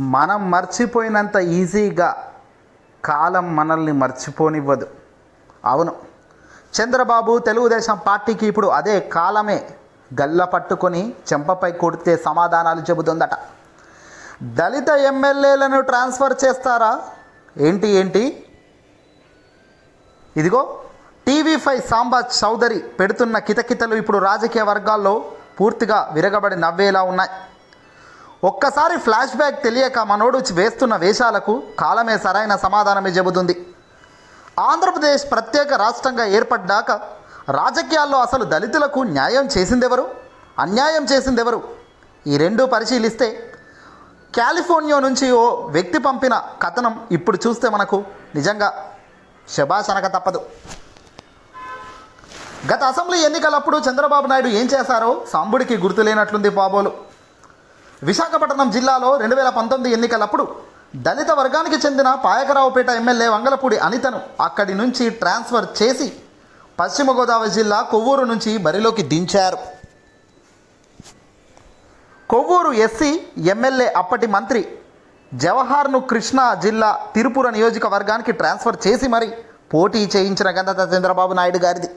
మనం మర్చిపోయినంత ఈజీగా కాలం మనల్ని మర్చిపోనివ్వదు. అవును. చంద్రబాబు తెలుగుదేశం పార్టీకి ఇప్పుడు అదే కాలమే గల్ల పట్టుకొని చెంపపై కొడితే సమాధానాలు చెబుతుందట. దళిత ఎమ్మెల్యేలను ట్రాన్స్ఫర్ చేస్తారా? ఏంటి ఏంటి? ఇదిగో టీవీ ఫైవ్ సాంబా చౌదరి పెడుతున్న కితకితలు ఇప్పుడు రాజకీయ వర్గాల్లో పూర్తిగా విరగబడి నవ్వేలా ఉన్నాయి. ఒక్కసారి ఫ్లాష్ బ్యాక్ తెలియక మనోడు వేస్తున్న వేషాలకు కాలమే సరైన సమాధానమే చెబుతుంది. ఆంధ్రప్రదేశ్ ప్రత్యేక రాష్ట్రంగా ఏర్పడ్డాక రాజకీయాల్లో అసలు దళితులకు న్యాయం చేసిందెవరు? అన్యాయం చేసిందెవరు? ఈ రెండు పరిశీలిస్తే కాలిఫోర్నియా నుంచి ఓ వ్యక్తి పంపిన కథనం ఇప్పుడు చూస్తే మనకు నిజంగా శబాష్ అనక తప్పదు. గత అసెంబ్లీ ఎన్నికలప్పుడు చంద్రబాబు నాయుడు ఏం చేశారో సాంబుడికి గుర్తులేనట్లుంది బాబోలు. విశాఖపట్నం జిల్లాలో రెండు వేల పంతొమ్మిది ఎన్నికలప్పుడు దళిత వర్గానికి చెందిన పాయకరావుపేట ఎమ్మెల్యే వంగలపూడి అనితను అక్కడి నుంచి ట్రాన్స్ఫర్ చేసి పశ్చిమ గోదావరి జిల్లా కొవ్వూరు నుంచి బరిలోకి దించారు. కొవ్వూరు ఎస్సీ ఎమ్మెల్యే అప్పటి మంత్రి జవహర్ను కృష్ణా జిల్లా తిరుపుర నియోజకవర్గానికి ట్రాన్స్ఫర్ చేసి మరి పోటీ చేయించిన ఘనత చంద్రబాబు నాయుడు గారిది.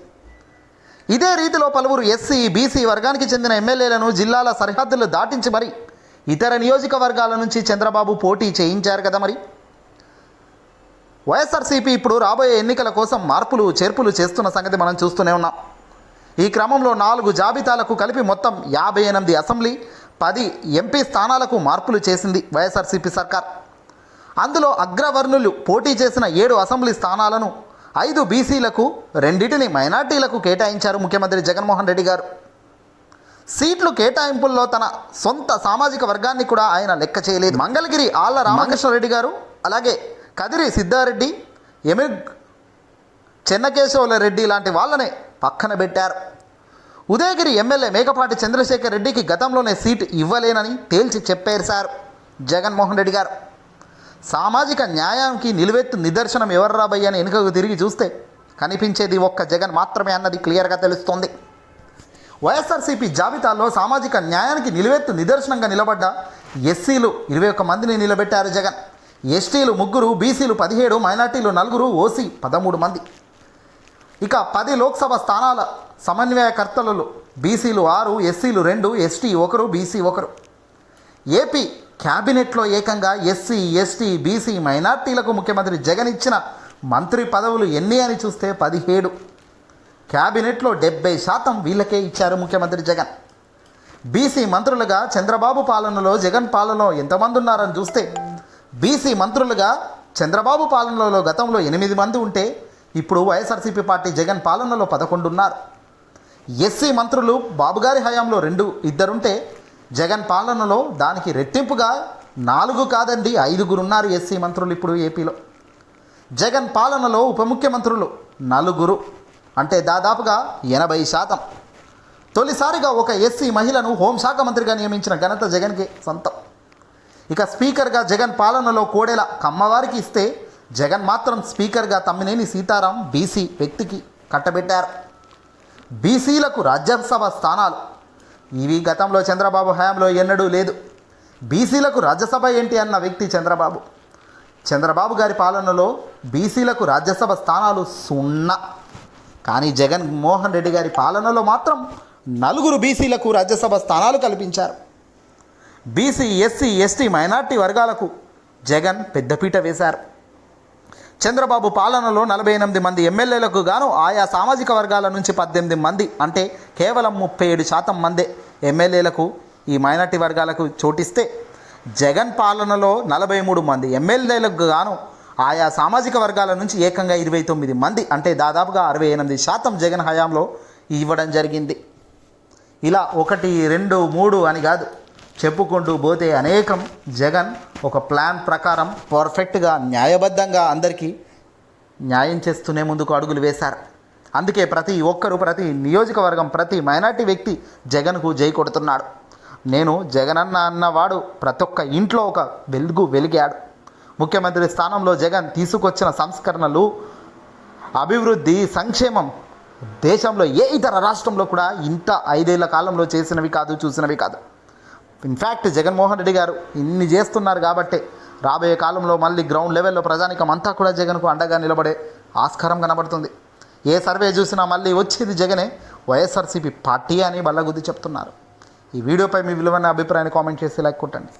ఇదే రీతిలో పలువురు ఎస్సీ బీసీ వర్గానికి చెందిన ఎమ్మెల్యేలను జిల్లాల సరిహద్దులు దాటించి మరి ఇతర నియోజకవర్గాల నుంచి చంద్రబాబు పోటీ చేయించారు కదా మరి. వైఎస్ఆర్సీపీ ఇప్పుడు రాబోయే ఎన్నికల కోసం మార్పులు చేర్పులు చేస్తున్న సంగతి మనం చూస్తూనే ఉన్నాం. ఈ క్రమంలో నాలుగు జాబితాలకు కలిపి మొత్తం యాభై ఎనిమిది అసెంబ్లీ పది ఎంపీ స్థానాలకు మార్పులు చేసింది వైఎస్ఆర్సీపీ సర్కార్. అందులో అగ్రవర్ణులు పోటీ చేసిన ఏడు అసెంబ్లీ స్థానాలను ఐదు బీసీలకు రెండింటిని మైనార్టీలకు కేటాయించారు ముఖ్యమంత్రి జగన్మోహన్ రెడ్డి గారు. సీట్లు కేటాయింపుల్లో తన సొంత సామాజిక వర్గాన్ని కూడా ఆయన లెక్క చేయలేదు. మంగళగిరి ఆళ్ళ రామకృష్ణారెడ్డి గారు అలాగే కదిరి సిద్ధారెడ్డి ఎమిగ్ చెన్నకేశవుల రెడ్డి లాంటి వాళ్ళనే పక్కన పెట్టారు. ఉదయగిరి ఎమ్మెల్యే మేకపాటి చంద్రశేఖర్ రెడ్డికి గతంలోనే సీటు ఇవ్వలేనని తేల్చి చెప్పారు సార్ జగన్మోహన్ రెడ్డి గారు. సామాజిక న్యాయానికి నిలువెత్తు నిదర్శనం ఎవర్రా భయ్య అని వెనుకకు తిరిగి చూస్తే కనిపించేది ఒక్క జగన్ మాత్రమే అన్నది క్లియర్గా తెలుస్తోంది. వైఎస్ఆర్సీపీ జాబితాలో సామాజిక న్యాయానికి నిలువెత్తు నిదర్శనంగా నిలబడ్డ ఎస్సీలు ఇరవై ఒక్క మందిని నిలబెట్టారు జగన్. ఎస్టీలు ముగ్గురు బీసీలు పదిహేడు మైనార్టీలు నలుగురు ఓసీ పదమూడు మంది. ఇక పది లోక్సభ స్థానాల సమన్వయకర్తలలో బీసీలు ఆరు ఎస్సీలు రెండు ఎస్టీ ఒకరు బీసీ ఒకరు. ఏపీ క్యాబినెట్లో ఏకంగా ఎస్సీ ఎస్టీ బీసీ మైనార్టీలకు ముఖ్యమంత్రి జగన్ ఇచ్చిన మంత్రి పదవులు ఎన్ని అని చూస్తే పదిహేడు. క్యాబినెట్లో డెబ్బై శాతం వీళ్ళకే ఇచ్చారు ముఖ్యమంత్రి జగన్. బీసీ మంత్రులుగా చంద్రబాబు పాలనలో జగన్ పాలనలో ఎంతమంది ఉన్నారని చూస్తే బీసీ మంత్రులుగా చంద్రబాబు పాలనలో గతంలో ఎనిమిది మంది ఉంటే ఇప్పుడు వైఎస్ఆర్సీపీ పార్టీ జగన్ పాలనలో పదకొండు ఉన్నారు ఎస్సీ మంత్రులు బాబుగారి హయాంలో రెండు ఇద్దరుంటే జగన్ పాలనలో దానికి రెట్టింపుగా నాలుగు కాదండి ఐదుగురున్నారు ఎస్సీ మంత్రులు ఇప్పుడు ఏపీలో. జగన్ పాలనలో ఉప ముఖ్యమంత్రులు నలుగురు. అంటే దాదాపుగా ఎనభై శాతం. తొలిసారిగా ఒక ఎస్సీ మహిళను హోంశాఖ మంత్రిగా నియమించిన ఘనత జగన్కి సొంతం. ఇక స్పీకర్గా జగన్ పాలనలో కోడెల కమ్మవారికి ఇస్తే జగన్ మాత్రం స్పీకర్గా తమ్మినేని సీతారాం బీసీ వ్యక్తికి కట్టబెట్టారు. బీసీలకు రాజ్యసభ స్థానాలు. ఇవి గతంలో చంద్రబాబు హయాంలో ఎన్నడూ లేదు. బీసీలకు రాజ్యసభ ఏంటి అన్న వ్యక్తి చంద్రబాబు. చంద్రబాబు గారి పాలనలో బీసీలకు రాజ్యసభ స్థానాలు సున్నా. కానీ జగన్ మోహన్ రెడ్డి గారి పాలనలో మాత్రం నలుగురు బీసీలకు రాజ్యసభ స్థానాలు కల్పించారు. బీసీ ఎస్సీ ఎస్టీ మైనార్టీ వర్గాలకు జగన్ పెద్దపీట వేశారు. చంద్రబాబు పాలనలో నలభై ఎనిమిది మంది ఎమ్మెల్యేలకు గాను ఆయా సామాజిక వర్గాల నుంచి పద్దెనిమిది మంది అంటే కేవలం ముప్పై ఏడు శాతం మందే ఎమ్మెల్యేలకు ఈ మైనార్టీ వర్గాలకు చోటిస్తే జగన్ పాలనలో నలభై మూడు మంది ఎమ్మెల్యేలకు గాను ఆయా సామాజిక వర్గాల నుంచి ఏకంగా ఇరవై తొమ్మిది మంది అంటే దాదాపుగా అరవై ఎనిమిది శాతం జగన్ హయాంలో ఇవ్వడం జరిగింది. ఇలా ఒకటి రెండు మూడు అని కాదు చెప్పుకుంటూ పోతే అనేకం జగన్ ఒక ప్లాన్ ప్రకారం పర్ఫెక్ట్గా న్యాయబద్ధంగా అందరికీ న్యాయం చేస్తూనే ముందుకు అడుగులు వేశారు. అందుకే ప్రతి ఒక్కరు ప్రతి నియోజకవర్గం ప్రతి మైనార్టీ వ్యక్తి జగన్కు జై కొడుతున్నాడు. నేను జగనన్న అన్నవాడు ప్రతి ఒక్క ఇంట్లో ఒక వెలుగు వెలిగాడు. ముఖ్యమంత్రి స్థానంలో జగన్ తీసుకొచ్చిన సంస్కరణలు అభివృద్ధి సంక్షేమం దేశంలో ఏ ఇతర రాష్ట్రంలో కూడా ఇంత ఐదేళ్ళ కాలంలో చేసినవి కాదు చూసినవి కాదు. ఇన్ఫ్యాక్ట్ జగన్మోహన్ రెడ్డి గారు ఇన్ని చేస్తున్నారు కాబట్టే రాబోయే కాలంలో మళ్ళీ గ్రౌండ్ లెవెల్లో ప్రజానికం అంతా కూడా జగన్కు అండగా నిలబడే ఆస్కారం కనబడుతుంది. ఏ సర్వే చూసినా మళ్ళీ వచ్చేది జగనే వైఎస్ఆర్సీపీ పార్టీ అని బల్లగుద్ది చెప్తున్నారు. ఈ వీడియోపై మీ విలువైన అభిప్రాయాన్ని కామెంట్ చేసి లైక్ కొట్టండి.